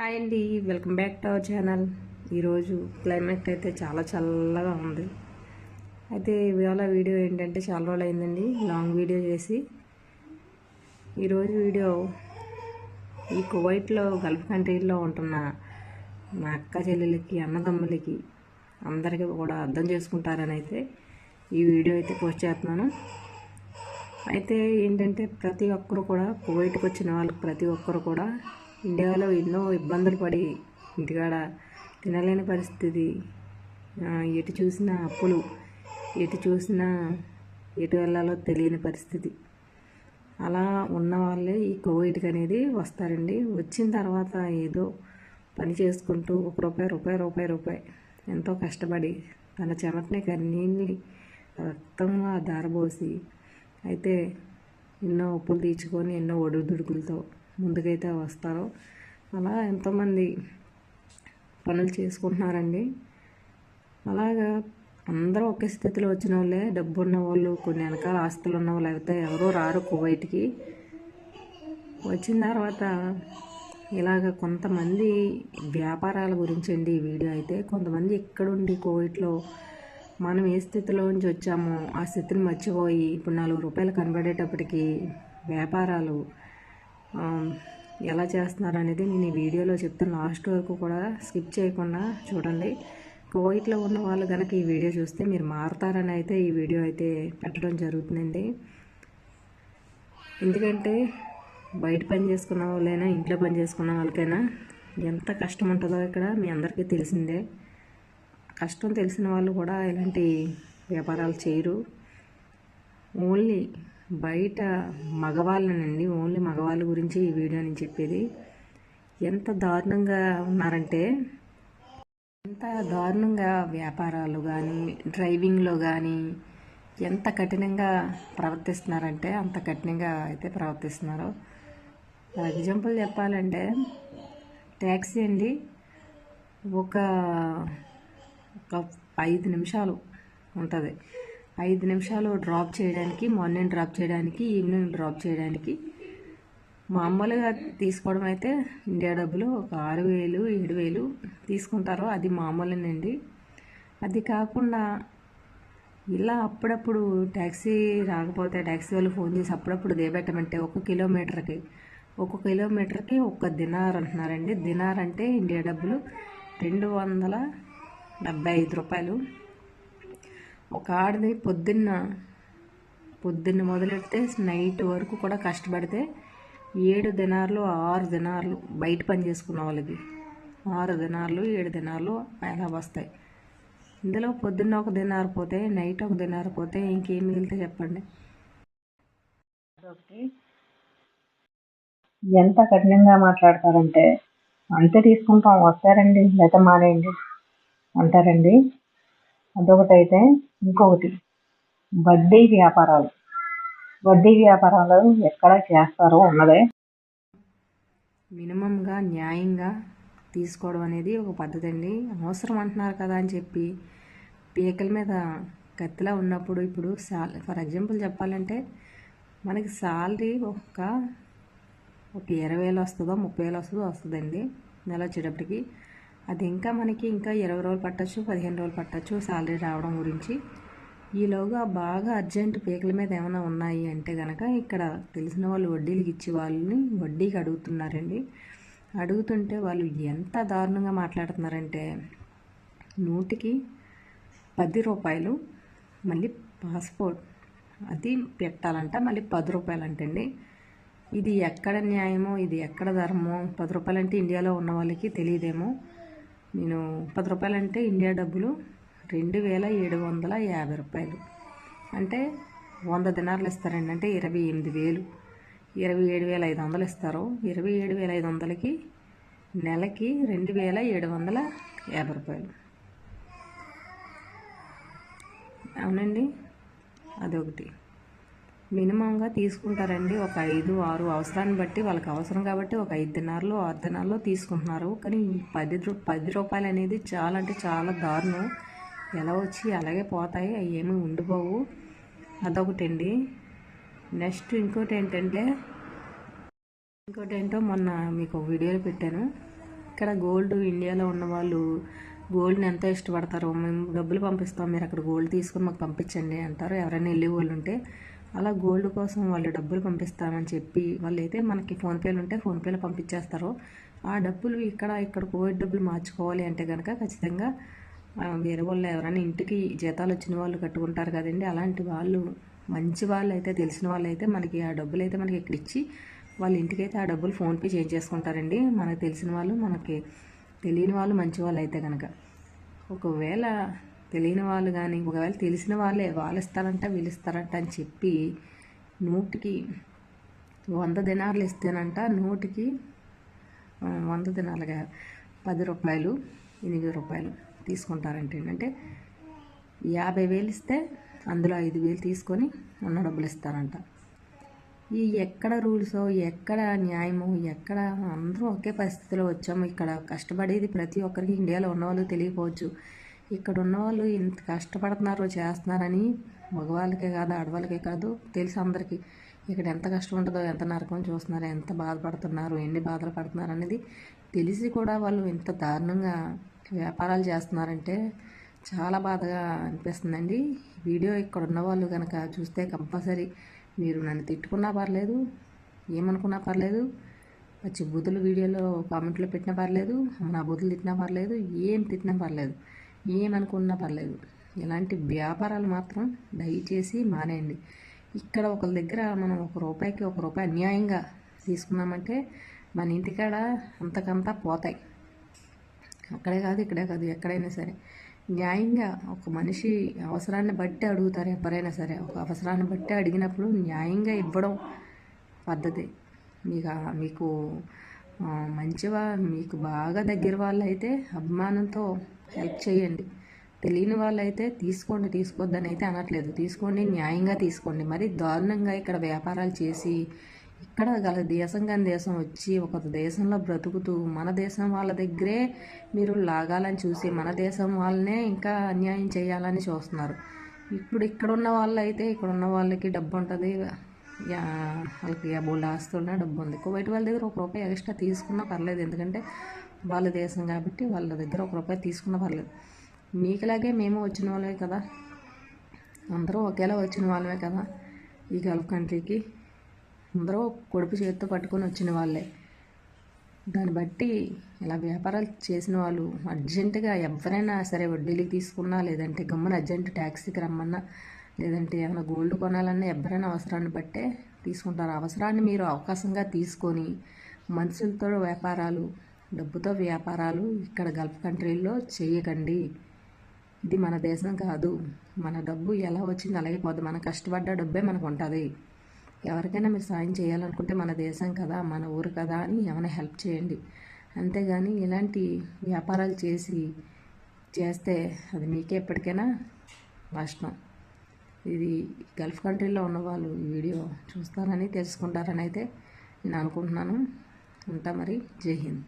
Hi అండి welcome back to our channel. ఈరోజు climate అయితే చాలా చల్లగా ఉంది. అయితే ఇవాళ వీడియో ఏంటంటే చాలా రోజులు అయిందండి లాంగ్ వీడియో చేసి. ఈరోజు వీడియో ఈ కువైట్లో గల్ఫ్ కంట్రీలో ఉంటున్న మా అక్క చెల్లెలకి అన్నదమ్ములకి అందరికీ కూడా అర్థం చేసుకుంటారని అయితే ఈ వీడియో అయితే పోస్ట్ చేస్తున్నాను. అయితే ఏంటంటే ప్రతి ఒక్కరు కూడా కువైట్కి వచ్చిన వాళ్ళకి ప్రతి ఒక్కరు కూడా ఇండియాలో ఎన్నో ఇబ్బందులు పడి ఇంటికాడ తినలేని పరిస్థితి. ఎటు చూసినా అప్పులు ఎటు చూసినా ఎటు వెళ్ళాలో తెలియని పరిస్థితి. అలా ఉన్న వాళ్ళే ఈ కోవిడ్కి అనేది వస్తారండి. వచ్చిన తర్వాత ఏదో పని చేసుకుంటూ ఒక రూపాయి రూపాయి రూపాయి రూపాయి ఎంతో కష్టపడి తన చెమటనే కన్నీళ్ళని రక్తంగా దారబోసి అయితే ఎన్నో ఉప్పులు తీర్చుకొని ఎన్నో ఒడుదుడుకులతో ముందుకైతే వస్తారో. అలా ఎంతోమంది పనులు చేసుకుంటున్నారండి. అలాగా అందరూ ఒకే స్థితిలో వచ్చిన వాళ్ళే డబ్బు ఉన్న వాళ్ళు కొన్ని వెనకాల ఆస్తులు ఉన్న వాళ్ళు అయితే ఎవరో రారు కువైట్కి. వచ్చిన తర్వాత ఇలాగ కొంతమంది వ్యాపారాల గురించి అండి ఈ వీడియో అయితే. కొంతమంది ఎక్కడుండి కోవిడ్లో మనం ఏ స్థితిలో నుంచి వచ్చామో ఆ స్థితిని మర్చిపోయి ఇప్పుడు నాలుగు రూపాయలు కనబడేటప్పటికి వ్యాపారాలు ఎలా చేస్తున్నారు అనేది నేను ఈ వీడియోలో చెప్తాను లాస్ట్ వరకు కూడా స్కిప్ చేయకుండా చూడండి. కోవిడ్లో ఉన్న వాళ్ళు కనుక ఈ వీడియో చూస్తే మీరు మారుతారని అయితే ఈ వీడియో అయితే పెట్టడం జరుగుతుందండి. ఎందుకంటే బయట పని చేసుకున్న వాళ్ళైనా ఇంట్లో పని చేసుకున్న వాళ్ళకైనా ఎంత కష్టం ఉంటుందో ఇక్కడ మీ అందరికీ తెలిసిందే. కష్టం తెలిసిన వాళ్ళు కూడా ఇలాంటి వ్యాపారాలు చేయరు. ఓన్లీ బయట మగవాళ్ళనండి ఓన్లీ మగవాళ్ళ గురించి ఈ వీడియో నేను చెప్పేది. ఎంత దారుణంగా ఉన్నారంటే ఎంత దారుణంగా వ్యాపారాలు కానీ డ్రైవింగ్లో కానీ ఎంత కఠినంగా ప్రవర్తిస్తున్నారంటే అంత కఠినంగా అయితే ప్రవర్తిస్తున్నారు. ఫర్ ఎగ్జాంపుల్ చెప్పాలంటే ట్యాక్సీ అండి ఒక ఒక ఐదు నిమిషాలు ఉంటుంది. ఐదు నిమిషాలు డ్రాప్ చేయడానికి మార్నింగ్ డ్రాప్ చేయడానికి ఈవినింగ్ డ్రాప్ చేయడానికి. మామూలుగా తీసుకోవడం అయితే ఇండియా డబ్బులు ఒక ఆరు వేలు ఏడు వేలు తీసుకుంటారు అది మామూలేనండి. అది కాకుండా ఇలా అప్పుడప్పుడు ట్యాక్సీ రాకపోతే ట్యాక్సీ వాళ్ళు ఫోన్ చేసి అప్పుడప్పుడు దేబెట్టమంటే ఒక కిలోమీటర్కి ఒక కిలోమీటర్కి ఒక దినార్ అంటున్నారండి. దినార్ అంటే ఇండియా డబ్బులు రెండు వందల డెబ్బై ఐదు రూపాయలు. ఒక ఆడది పొద్దున్న పొద్దున్న మొదలెడితే నైట్ వరకు కూడా కష్టపడితే ఏడు దినార్లు ఆరు దినార్లు బయట పని చేసుకున్న వాళ్ళకి ఆరు దినార్లు ఏడు దినార్లు అలా వస్తాయి. ఇందులో పొద్దున్న ఒక దినారు పోతే నైట్ ఒక దినారు పోతే ఇంకేం మిగిలితే చెప్పండి. ఎంత కఠినంగా మాట్లాడతారంటే అంతే తీసుకుంటాం వస్తారండి లేత మానేయండి అంటారండి. అదొకటి అయితే ఇంకొకటి. వడ్డీ వ్యాపారాలు. వడ్డీ వ్యాపారాలు ఎక్కడ చేస్తారో ఉన్నదే. మినిమంగా న్యాయంగా తీసుకోవడం అనేది ఒక పద్ధతి అండి. అవసరం అంటున్నారు కదా అని చెప్పి పీకల మీద కత్తిలా ఉన్నప్పుడు ఇప్పుడు సాల్ ఫర్ ఎగ్జాంపుల్ చెప్పాలంటే మనకి శాలరీ ఒక ఒక ఇరవై వేలు వస్తుందో ముప్పై వేలు వస్తుందో వస్తుందండి. నెల వచ్చేటప్పటికి అది ఇంకా మనకి ఇంకా ఇరవై రోజులు పట్టచ్చు పదిహేను రోజులు పట్టచ్చు శాలరీ రావడం గురించి. ఈలోగా బాగా అర్జెంట్ పీకల మీద ఏమైనా ఉన్నాయి అంటే కనుక ఇక్కడ తెలిసిన వాళ్ళు వడ్డీలకు ఇచ్చి వాళ్ళని వడ్డీకి అడుగుతున్నారండి. అడుగుతుంటే వాళ్ళు ఎంత దారుణంగా మాట్లాడుతున్నారంటే నూటికి పది రూపాయలు మళ్ళీ పాస్పోర్ట్ అది పెట్టాలంట మళ్ళీ పది రూపాయలు అంటండి ఇది ఎక్కడ న్యాయమో ఇది ఎక్కడ ధర్మో పది రూపాయలు అంటే ఇండియాలో ఉన్న వాళ్ళకి తెలియదేమో. నేను పది రూపాయలు అంటే ఇండియా డబ్బులు రెండు వేల ఏడు వందల యాభై రూపాయలు. అంటే వంద దినార్లు ఇస్తారండి. అంటే ఇరవై ఎనిమిది వేలు. ఇరవై ఏడు వేల ఐదు వందలు ఇస్తారు. ఇరవై ఏడు వేల ఐదు వందలకి నెలకి రెండు వేల ఏడు వందల యాభై రూపాయలు. అవునండి? అదొకటి. మినిమంగా తీసుకుంటారండి. ఒక ఐదు ఆరు అవసరాన్ని బట్టి వాళ్ళకి అవసరం కాబట్టి ఒక ఐదు దినాల్లో ఆరు దినాల్లో తీసుకుంటున్నారు. కానీ పది రూ పది రూపాయలు అనేది చాలా అంటే చాలా దారుణం. ఎలా వచ్చి అలాగే పోతాయి అవి ఏమీ ఉండిపోవు అదొకటండి. నెక్స్ట్ ఇంకోటి ఏంటంటే ఇంకోటి ఏంటో మొన్న మీకు వీడియోలు వీడియోలో పెట్టాను. ఇక్కడ గోల్డ్ ఇండియాలో ఉన్న వాళ్ళు గోల్డ్ని ఎంత ఇష్టపడతారో మేము డబ్బులు పంపిస్తాం మీరు అక్కడ గోల్డ్ తీసుకొని మాకు పంపించండి అంటారు. ఎవరైనా వెళ్ళే వాళ్ళు ఉంటే అలా గోల్డ్ కోసం వాళ్ళు డబ్బులు పంపిస్తామని చెప్పి వాళ్ళు అయితే మనకి ఫోన్పేలు ఉంటే ఫోన్పేలో పంపించేస్తారు. ఆ డబ్బులు ఇక్కడ ఇక్కడ కోవిడ్ డబ్బులు మార్చుకోవాలి అంటే కనుక ఖచ్చితంగా వేరే వాళ్ళు ఎవరైనా ఇంటికి జీతాలు వచ్చిన వాళ్ళు కట్టుకుంటారు కదండి. అలాంటి వాళ్ళు మంచి వాళ్ళు అయితే తెలిసిన వాళ్ళు అయితే మనకి ఆ డబ్బులు అయితే మనకి ఇక్కడ ఇచ్చి వాళ్ళ ఇంటికి అయితే ఆ డబ్బులు ఫోన్పే చేంజ్ చేసుకుంటారండి. మనకు తెలిసిన వాళ్ళు మనకి తెలియని వాళ్ళు మంచి వాళ్ళు అయితే కనుక ఒకవేళ తెలియని వాళ్ళు కానీ ఒకవేళ తెలిసిన వాళ్ళే వాళ్ళు ఇస్తారంట వీళ్ళు ఇస్తారంట అని చెప్పి నూటికి వంద దినార్లు ఇస్తేనంట నూటికి వంద దినాలుగా పది రూపాయలు ఎనిమిది రూపాయలు తీసుకుంటారంట ఏంటంటే యాభై వేలు ఇస్తే అందులో ఐదు వేలు తీసుకొని ఉన్న డబ్బులు ఇస్తారంట. ఈ ఎక్కడ రూల్సో ఎక్కడ న్యాయమో ఎక్కడ అందరూ ఒకే పరిస్థితిలో వచ్చాము. ఇక్కడ కష్టపడేది ప్రతి ఒక్కరికి ఇండియాలో ఉన్నవాళ్ళు తెలియకపోవచ్చు. ఇక్కడ ఉన్నవాళ్ళు ఇంత కష్టపడుతున్నారు చేస్తున్నారని మగవాళ్ళకే కాదు ఆడవాళ్ళకే కాదు తెలుసు అందరికీ. ఇక్కడ ఎంత కష్టం ఉంటుందో ఎంత నరకం చూస్తున్నారు ఎంత బాధపడుతున్నారు ఎన్ని బాధలు పడుతున్నారు అనేది తెలిసి కూడా వాళ్ళు ఇంత దారుణంగా వ్యాపారాలు చేస్తున్నారంటే చాలా బాధగా అనిపిస్తుందండి. వీడియో ఇక్కడ ఉన్న వాళ్ళు కనుక చూస్తే కంపల్సరీ మీరు నన్ను తిట్టుకున్నా పర్లేదు ఏమనుకున్నా పర్లేదు వచ్చి బుద్ధులు వీడియోలో కామెంట్లో పెట్టినా పర్లేదు నా బుద్ధులు తిట్టినా పర్లేదు ఏం తిట్టినా పర్లేదు. ఏమనుకున్నా పర్లేదు. ఇలాంటి వ్యాపారాలు మాత్రం దయచేసి మానేయండి. ఇక్కడ ఒకరి దగ్గర మనం ఒక రూపాయికి ఒక రూపాయి అన్యాయంగా తీసుకున్నామంటే మన ఇంటికాడ అంతకంతా పోతాయి. అక్కడే కాదు ఇక్కడే కాదు ఎక్కడైనా సరే. న్యాయంగా ఒక మనిషి అవసరాన్ని బట్టి అడుగుతారు ఎవరైనా సరే. ఒక అవసరాన్ని బట్టి అడిగినప్పుడు న్యాయంగా ఇవ్వడం పద్ధతి. మీకు మీకు మంచివా మీకు బాగా దగ్గర వాళ్ళు అయితే అభిమానంతో హెల్ప్ చేయండి. తెలియని వాళ్ళైతే తీసుకోండి తీసుకోవద్దని అయితే అనట్లేదు. తీసుకోండి న్యాయంగా తీసుకోండి. మరి దారుణంగా ఇక్కడ వ్యాపారాలు చేసి ఇక్కడ గల దేశం కాని దేశం వచ్చి ఒక దేశంలో బ్రతుకుతూ మన దేశం వాళ్ళ దగ్గరే మీరు లాగాలని చూసి మన దేశం వాళ్ళనే ఇంకా అన్యాయం చేయాలని చూస్తున్నారు. ఇప్పుడు ఇక్కడ ఉన్న వాళ్ళు అయితే ఇక్కడ ఉన్న వాళ్ళకి డబ్బు ఉంటుంది. యా, వాళ్ళకి బోల్డ్ ఆస్తున్నా డబ్బు ఉంది. కువైట్ వాళ్ళ దగ్గర ఒక రూపాయి ఎక్స్ట్రా తీసుకున్నా పర్లేదు. ఎందుకంటే వాళ్ళ దేశం కాబట్టి వాళ్ళ దగ్గర ఒక రూపాయి తీసుకున్న పర్లేదు. మీకులాగే మేము వచ్చిన వాళ్ళమే కదా. అందరూ ఒకేలా వచ్చిన వాళ్ళమే కదా ఈ గల్ఫ్ కంట్రీకి. అందరూ కొడుపు చేతితో పట్టుకొని వచ్చిన వాళ్ళే. దాన్ని బట్టి ఇలా వ్యాపారాలు చేసిన వాళ్ళు అర్జెంటుగా ఎవరైనా సరే వడ్డీలకి తీసుకున్నా లేదంటే గమ్మున అర్జెంట్ ట్యాక్సీకి రమ్మన్నా లేదంటే ఏమైనా గోల్డ్ కొనాలన్నా ఎవరైనా అవసరాన్ని బట్టే తీసుకుంటారు. అవసరాన్ని మీరు అవకాశంగా తీసుకొని మనుషులతో వ్యాపారాలు డబ్బుతో వ్యాపారాలు ఇక్కడ గల్ఫ్ కంట్రీల్లో చేయకండి. ఇది మన దేశం కాదు. మన డబ్బు ఎలా వచ్చింది అలాగే పోదు మన కష్టపడ్డ డబ్బే మనకు ఉంటుంది. ఎవరికైనా మీరు సాయం చేయాలనుకుంటే మన దేశం కదా మన ఊరు కదా అని ఏమైనా హెల్ప్ చేయండి. అంతేగాని ఇలాంటి వ్యాపారాలు చేసి చేస్తే అది మీకే ఎప్పటికైనా నష్టం. ఇది గల్ఫ్ కంట్రీలో ఉన్న వాళ్ళు ఈ వీడియో చూస్తారని తెలుసుకుంటారని అయితే నేను అనుకుంటున్నాను. ఉంటా మరి. జై హింద్.